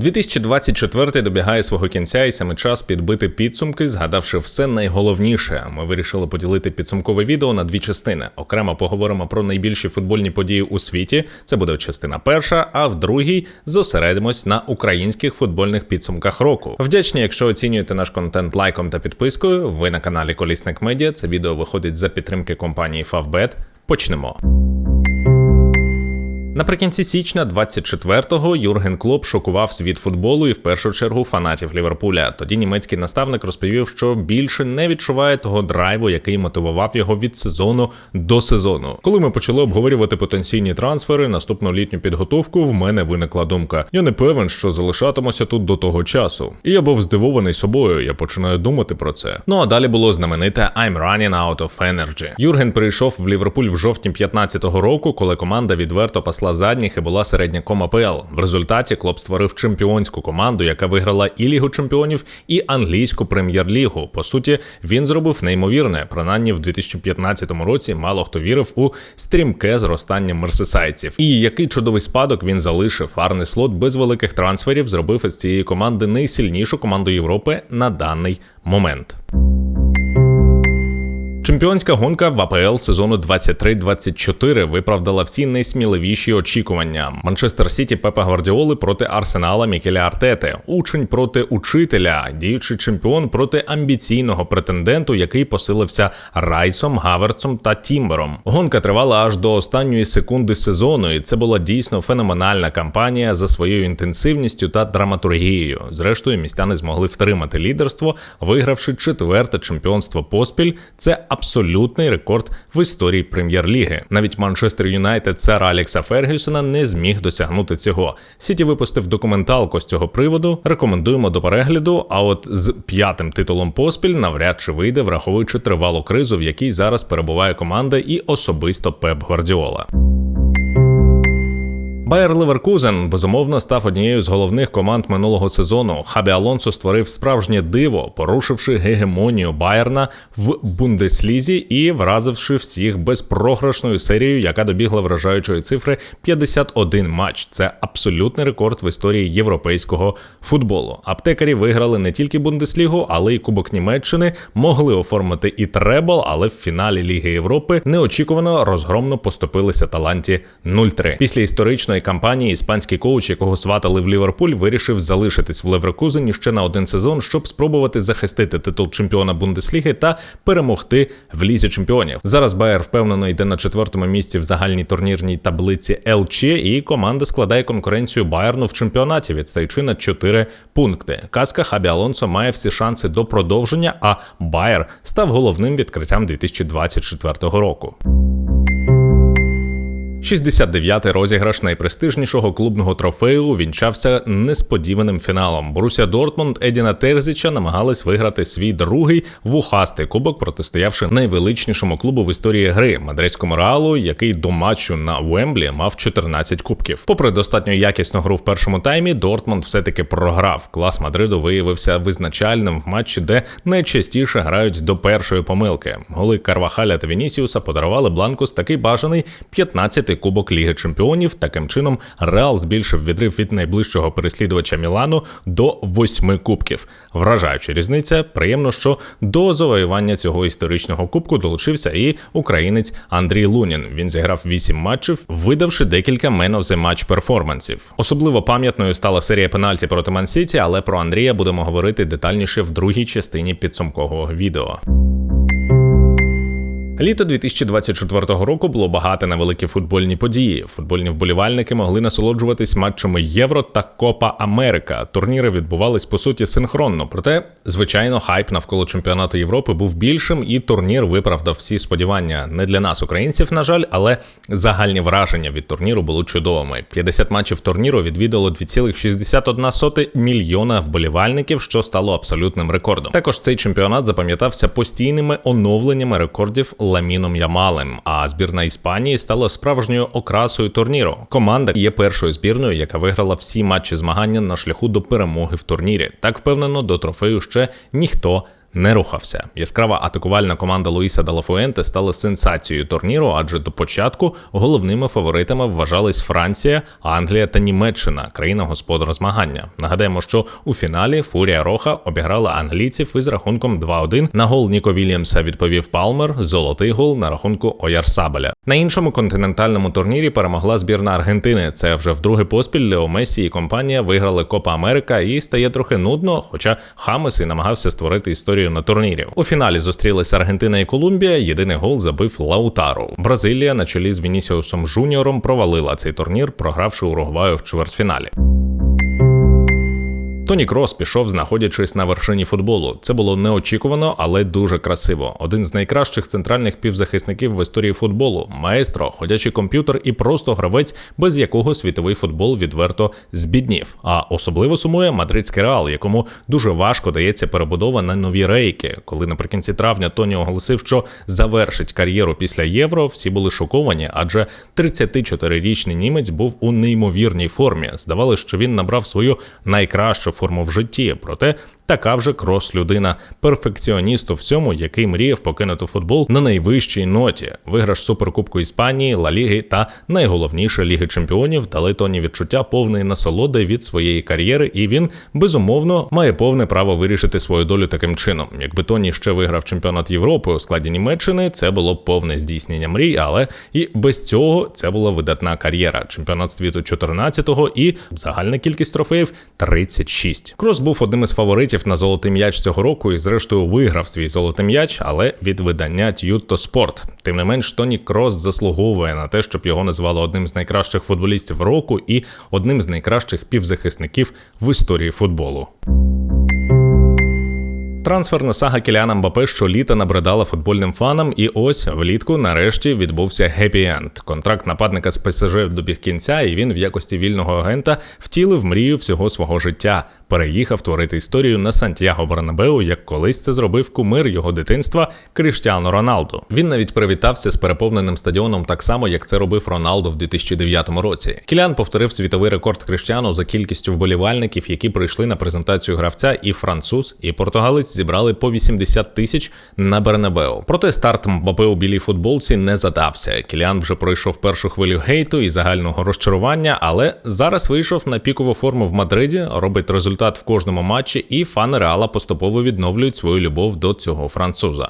2024 добігає свого кінця, і саме час підбити підсумки, згадавши все найголовніше. Ми вирішили поділити підсумкове відео на дві частини. Окремо поговоримо про найбільші футбольні події у світі. Це буде частина перша, а в другій зосередимось на українських футбольних підсумках року. Вдячні, якщо оцінюєте наш контент лайком та підпискою. Ви на каналі Колісник Медіа. Це відео виходить за підтримки компанії Favbet. Почнемо. Наприкінці січня 24-го Юрген Клоп шокував світ футболу і в першу чергу фанатів Ліверпуля. Тоді німецький наставник розповів, що більше не відчуває того драйву, який мотивував його від сезону до сезону. Коли ми почали обговорювати потенційні трансфери, наступну літню підготовку, в мене виникла думка: я не певен, що залишатимуся тут до того часу. І я був здивований собою. Я починаю думати про це. Ну а далі було знамените «I'm running out of energy». Юрген прийшов в Ліверпуль в жовтні 15-го року, коли команда відверто пасла пасла задніх і була середняком АПЛ. В результаті клуб створив чемпіонську команду, яка виграла і Лігу чемпіонів, і англійську прем'єр-лігу. По суті, він зробив неймовірне. Принаймні в 2015 році мало хто вірив у стрімке зростання мерсисайців. І який чудовий спадок він залишив. Арне слот без великих трансферів зробив із цієї команди найсильнішу команду Європи на даний момент. Чемпіонська гонка в АПЛ сезону 23-24 виправдала всі найсміливіші очікування. Манчестер Сіті Пепа Гвардіоли проти Арсенала Мікеля Артети, учень проти учителя, діючий чемпіон проти амбіційного претенденту, який посилився Райсом, Гаверцом та Тімбером. Гонка тривала аж до останньої секунди сезону, і це була дійсно феноменальна кампанія за своєю інтенсивністю та драматургією. Зрештою, містяни змогли втримати лідерство, вигравши четверте чемпіонство поспіль. Це абсолютний рекорд в історії прем'єр-ліги. Навіть Манчестер Юнайтед цера Алекса Фергюсона не зміг досягнути цього. Сіті випустив документалку з цього приводу. Рекомендуємо до перегляду. А от з п'ятим титулом поспіль навряд чи вийде, враховуючи тривалу кризу, в якій зараз перебуває команда, і особисто Пеп Гвардіола. Байер Леверкузен безумовно став однією з головних команд минулого сезону. Хабі Алонсо створив справжнє диво, порушивши гегемонію Байерна в Бундеслізі і вразивши всіх безпрограшною серією, яка добігла вражаючої цифри 51 матч. Це абсолютний рекорд в історії європейського футболу. Аптекарі виграли не тільки Бундеслігу, але й Кубок Німеччини, могли оформити і требл, але в фіналі Ліги Європи неочікувано розгромно поступилися таланті 0-3. Після історичної першої кампанії іспанський коуч, якого сватали в Ліверпуль, вирішив залишитись в Леверкузені ще на один сезон, щоб спробувати захистити титул чемпіона Бундесліги та перемогти в лізі чемпіонів. Зараз Байер впевнено йде на четвертому місці в загальній турнірній таблиці ЛЧ, і команда складає конкуренцію Байерну в чемпіонаті, відстаючи на 4 пункти. Казка Хабі Алонсо має всі шанси до продовження. А Байер став головним відкриттям 2024 року. 69-й розіграш найпрестижнішого клубного трофею увінчався несподіваним фіналом. Боруся Дортмунд Едіна Терзіча намагались виграти свій другий вухастий кубок, протистоявши найвеличнішому клубу в історії гри мадридському реалу, який до матчу на Уемблі мав 14 кубків. Попри достатньо якісну гру в першому таймі, Дортмунд все-таки програв. Клас Мадриду виявився визначальним в матчі, де найчастіше грають до першої помилки. Голи Карвахаля та Вінісіуса подарували Бланкус такий бажаний 15 виграти Кубок Ліги Чемпіонів. Таким чином Реал збільшив відрив від найближчого переслідувача Мілану до восьми кубків. Вражаюча різниця. Приємно, що до завоювання цього історичного кубку долучився і українець Андрій Лунін. Він зіграв вісім матчів, видавши декілька of the Match перформансів. Особливо пам'ятною стала серія пенальті проти Мансіті, але про Андрія будемо говорити детальніше в другій частині підсумкового відео. Літо 2024 року було багато на великі футбольні події. Футбольні вболівальники могли насолоджуватись матчами Євро та Копа Америка. Турніри відбувались по суті синхронно. Проте, звичайно, хайп навколо чемпіонату Європи був більшим, і турнір виправдав всі сподівання. Не для нас, українців, на жаль, але загальні враження від турніру були чудовими. 50 матчів турніру відвідало 2,61 мільйона вболівальників, що стало абсолютним рекордом. Також цей чемпіонат запам'ятався постійними оновленнями рекордів. Ламіном Ямалем. А збірна Іспанії стала справжньою окрасою турніру. Команда є першою збірною, яка виграла всі матчі змагання на шляху до перемоги в турнірі. Так впевнено, до трофею ще ніхто не рухався. Яскрава атакувальна команда Луїса Далафуенте стала сенсацією турніру, адже до початку головними фаворитами вважались Франція, Англія та Німеччина, країна господар змагання. Нагадаємо, що у фіналі Фурія Роха обіграла англійців із рахунком 2-1. На гол Ніко Вільямса відповів Палмер, золотий гол на рахунку Оярсабеля. На іншому континентальному турнірі перемогла збірна Аргентини. Це вже вдруге поспіль Лео Месі і компанія виграли Копа Америка і стає трохи нудно, хоча Хамес і намагався створити історію на турнірі. У фіналі зустрілися Аргентина і Колумбія. Єдиний гол забив Лаутару. Бразилія на чолі з Вінісіусом Жуніором провалила цей турнір, програвши Уругваю в чвертьфіналі. Тоні Крос пішов, знаходячись на вершині футболу. Це було неочікувано, але дуже красиво. Один з найкращих центральних півзахисників в історії футболу, маестро, ходячий комп'ютер і просто гравець, без якого світовий футбол відверто збіднів. А особливо сумує мадридський реал, якому дуже важко дається перебудова на нові рейки. Коли наприкінці травня Тоні оголосив, що завершить кар'єру після євро, всі були шоковані, адже 34-річний німець був у неймовірній формі. Здавалося, що він набрав свою найкращу форму в житті. Проте така вже крос людина, перфекціоніст у всьому, який мріяв покинути футбол на найвищій ноті. Виграш суперкубку Іспанії, Ла Ліги та найголовніше Ліги Чемпіонів дали тоні відчуття повної насолоди від своєї кар'єри, і він безумовно має повне право вирішити свою долю таким чином. Якби Тоні ще виграв чемпіонат Європи у складі Німеччини, це було б повне здійснення мрій, але і без цього це була видатна кар'єра. Чемпіонат світу 14-го і загальна кількість трофеїв 36. Крос був одним із фаворитів на золотий м'яч цього року і, зрештою, виграв свій золотий м'яч, але від видання Т'ютто Спорт. Тим не менш, Тоні Крос заслуговує на те, щоб його назвали одним з найкращих футболістів року і одним з найкращих півзахисників в історії футболу. Трансферна сага Кіліана Мбапе щоліта набридала футбольним фанам, і ось влітку нарешті відбувся гепі-енд. Контракт нападника з ПСЖ добіг кінця, і він в якості вільного агента втілив мрію всього свого життя. Переїхав творити історію на Сантьяго Барнабеу, як колись це зробив кумир його дитинства Кріштіану Роналду. Він навіть привітався з переповненим стадіоном так само, як це робив Роналду в 2009 році. Кілян повторив світовий рекорд Кріштіану за кількістю вболівальників, які прийшли на презентацію гравця, і француз, і португалець зібрали по 80 тисяч на Бернабеу. Проте старт Мбапе у білій футболці не задався. Кіліан вже пройшов першу хвилю гейту і загального розчарування, але зараз вийшов на пікову форму в Мадриді, робить результат в кожному матчі, і фани реала поступово відновлюють свою любов до цього француза.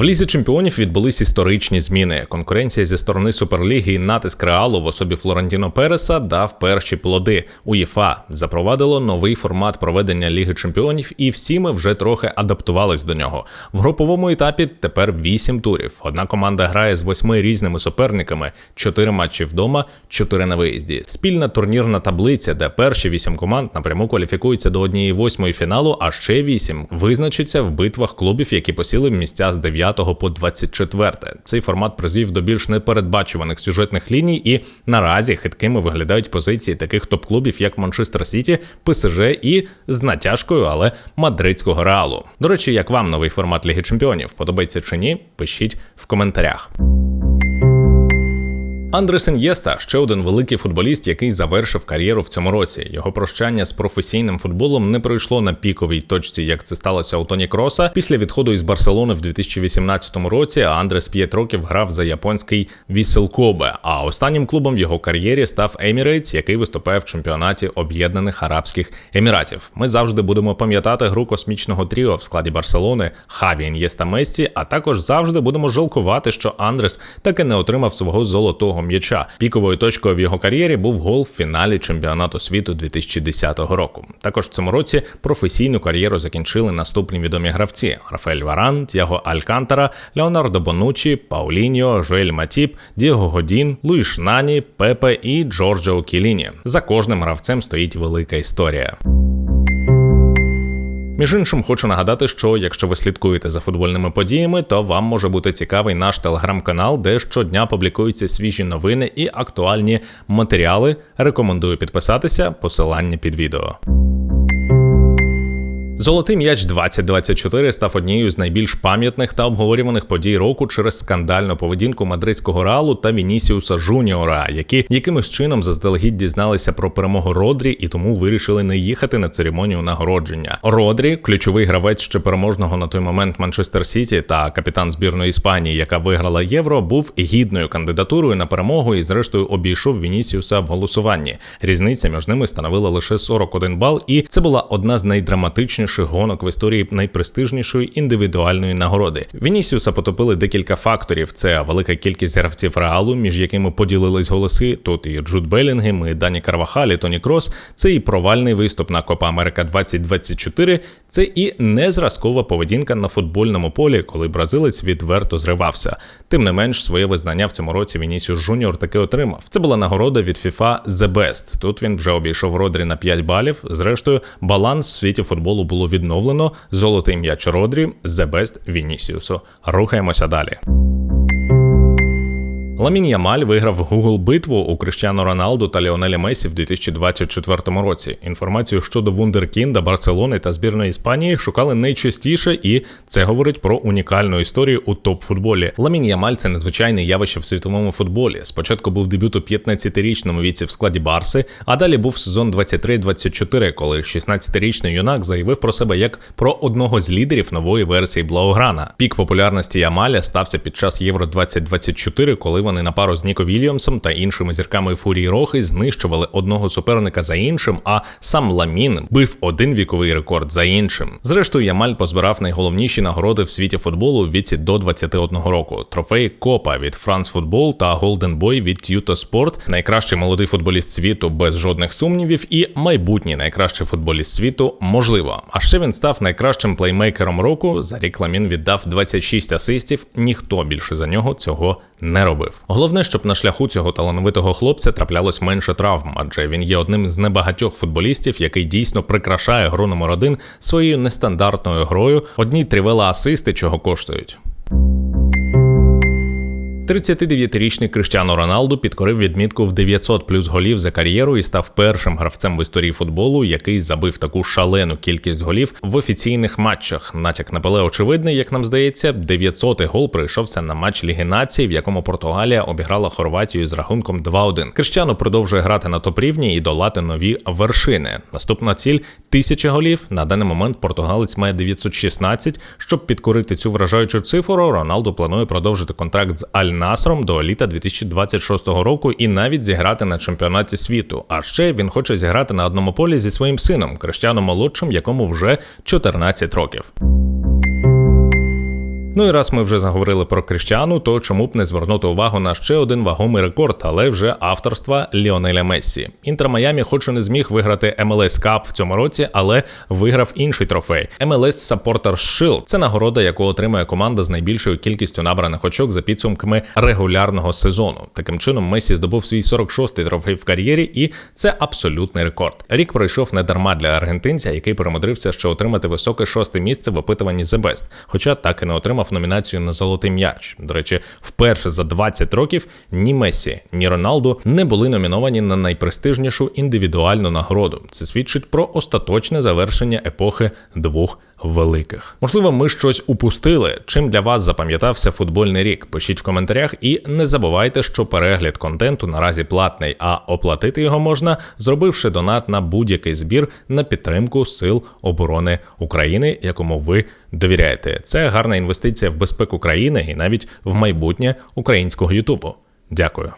В лізі чемпіонів відбулись історичні зміни. Конкуренція зі сторони суперліги і натиск реалу в особі Флорентіно Переса дав перші плоди. УЄФА запровадило новий формат проведення Ліги Чемпіонів, і всі ми вже трохи адаптувались до нього. В груповому етапі тепер вісім турів. Одна команда грає з восьми різними суперниками: чотири матчі вдома, чотири на виїзді. Спільна турнірна таблиця, де перші вісім команд напряму кваліфікуються до однієї восьмої фіналу, а ще вісім визначиться в битвах клубів, які посіли місця з 9 по 24. Цей формат призвів до більш непередбачуваних сюжетних ліній, і наразі хиткими виглядають позиції таких топ-клубів, як Манчестер Сіті, ПСЖ і з натяжкою, але мадридського реалу. До речі, як вам новий формат Ліги Чемпіонів? Подобається чи ні? Пишіть в коментарях. Андрес Ін'єста – ще один великий футболіст, який завершив кар'єру в цьому році. Його прощання з професійним футболом не пройшло на піковій точці, як це сталося у Тоні Кроса. Після відходу із Барселони в 2018 році Андрес 5 років грав за японський Вісел Кобе. А останнім клубом в його кар'єрі став Емірейтс, який виступає в чемпіонаті Об'єднаних Арабських Еміратів. Ми завжди будемо пам'ятати гру космічного тріо в складі Барселони Хаві Ін'єста Мессі, а також завжди будемо жалкувати, що Андрес таки не отримав свого золотого м'яча. Піковою точкою в його кар'єрі був гол в фіналі чемпіонату світу 2010 року. Також в цьому році професійну кар'єру закінчили наступні відомі гравці: Рафаель Варан, Тяго Алькантара, Леонардо Бонучі, Пауліньо, Жоель Матіп, Діго Годін, Луїш Нані, Пепе і Джорджо Кіліні. За кожним гравцем стоїть велика історія. Між іншим, хочу нагадати, що якщо ви слідкуєте за футбольними подіями, то вам може бути цікавий наш телеграм-канал, де щодня публікуються свіжі новини і актуальні матеріали. Рекомендую підписатися, посилання під відео. Золотий м'яч 2024 став однією з найбільш пам'ятних та обговорюваних подій року через скандальну поведінку мадридського реалу та Вінісіуса Жуніора, які якимось чином заздалегідь дізналися про перемогу Родрі і тому вирішили не їхати на церемонію нагородження. Родрі, ключовий гравець ще переможного на той момент Манчестер Сіті та капітан збірної Іспанії, яка виграла євро, був гідною кандидатурою на перемогу і, зрештою, обійшов Вінісіуса в голосуванні. Різниця між ними становила лише 41 бал, і це була одна з найдраматичніших найбільших гонок в історії найпрестижнішої індивідуальної нагороди. Вінісіуса потопили декілька факторів: це велика кількість гравців реалу, між якими поділились голоси. Тут і Джуд Белінгем, і Дані Карвахаль, і Тоні Крос. Це і провальний виступ на Копа Америка 2024, Це і незразкова поведінка на футбольному полі, коли бразилець відверто зривався. Тим не менш, своє визнання в цьому році Вінісіус Жуніор таки отримав. Це була нагорода від FIFA The Best. Тут він вже обійшов Родрі на 5 балів. Зрештою, баланс в світі футболу було відновлено. Золотий м'яч Родрі, The Best Вінісіусу. Рухаємося далі. Ламін Ямаль виграв Google битву у Криштіану Роналду та Ліонелі Месі в 2024 році. Інформацію щодо Вундеркінда, Барселони та збірної Іспанії шукали найчастіше, і це говорить про унікальну історію у топ-футболі. Ламін Ямаль це незвичайне явище в світовому футболі. Спочатку був дебют у 15-річному віці в складі Барси, а далі був сезон 23-24, коли 16-річний юнак заявив про себе як про одного з лідерів нової версії Блауграна. Пік популярності Ямаля стався під час Євро 2024, коли вони на пару з Ніко Вільямсом та іншими зірками Фурії Рохи знищували одного суперника за іншим, а сам Ламін бив один віковий рекорд за іншим. Зрештою, Ямаль позбирав найголовніші нагороди в світі футболу в віці до 21 року: трофей Копа від Франс Футбол та Голден Бой від Т'юто Спорт, найкращий молодий футболіст світу без жодних сумнівів, і майбутній найкращий футболіст світу можливо. А ще він став найкращим плеймейкером року. За рік Ламін віддав 26 асистів. Ніхто більше за нього цього не робив. Головне, щоб на шляху цього талановитого хлопця траплялось менше травм, адже він є одним з небагатьох футболістів, який дійсно прикрашає гру номер один своєю нестандартною грою. Одні тривела асисти, чого коштують. 39-річний Криштіано Роналду підкорив відмітку в 900 плюс голів за кар'єру і став першим гравцем в історії футболу, який забив таку шалену кількість голів в офіційних матчах. Натяк на Пеле очевидний, як нам здається, 900-й гол прийшовся на матч Ліги Нації, в якому Португалія обіграла Хорватію з рахунком 2-1. Криштіано продовжує грати на топ-рівні і долати нові вершини. Наступна ціль тисяча голів. На даний момент португалець має 916. Щоб підкорити цю вражаючу цифру, Роналду планує продовжити контракт з Аль Насром до літа 2026 року і навіть зіграти на чемпіонаті світу. А ще він хоче зіграти на одному полі зі своїм сином Криштяном Молодшим, якому вже 14 років. Ну і раз ми вже заговорили про Кріштіану, то чому б не звернути увагу на ще один вагомий рекорд, але вже авторства Ліонеля Мессі. Інтер Майамі, хоч і не зміг виграти MLS Cup в цьому році, але виграв інший трофей MLS Supporters Shield. Це нагорода, яку отримує команда з найбільшою кількістю набраних очок за підсумками регулярного сезону. Таким чином, Месі здобув свій 46-й трофей в кар'єрі, і це абсолютний рекорд. Рік пройшов не дарма для аргентинця, який перемудрився ще отримати високе шосте місце в опитуванні The Best, хоча так і не отримав номінацію на золотий м'яч. До речі, вперше за 20 років ні Месі, ні Роналду не були номіновані на найпрестижнішу індивідуальну нагороду. Це свідчить про остаточне завершення епохи двох великих. Можливо, ми щось упустили. Чим для вас запам'ятався футбольний рік? Пишіть в коментарях і не забувайте, що перегляд контенту наразі платний, а оплатити його можна, зробивши донат на будь-який збір на підтримку Сил оборони України, якому ви довіряєте. Це гарна інвестиція в безпеку країни і навіть в майбутнє українського Ютубу. Дякую.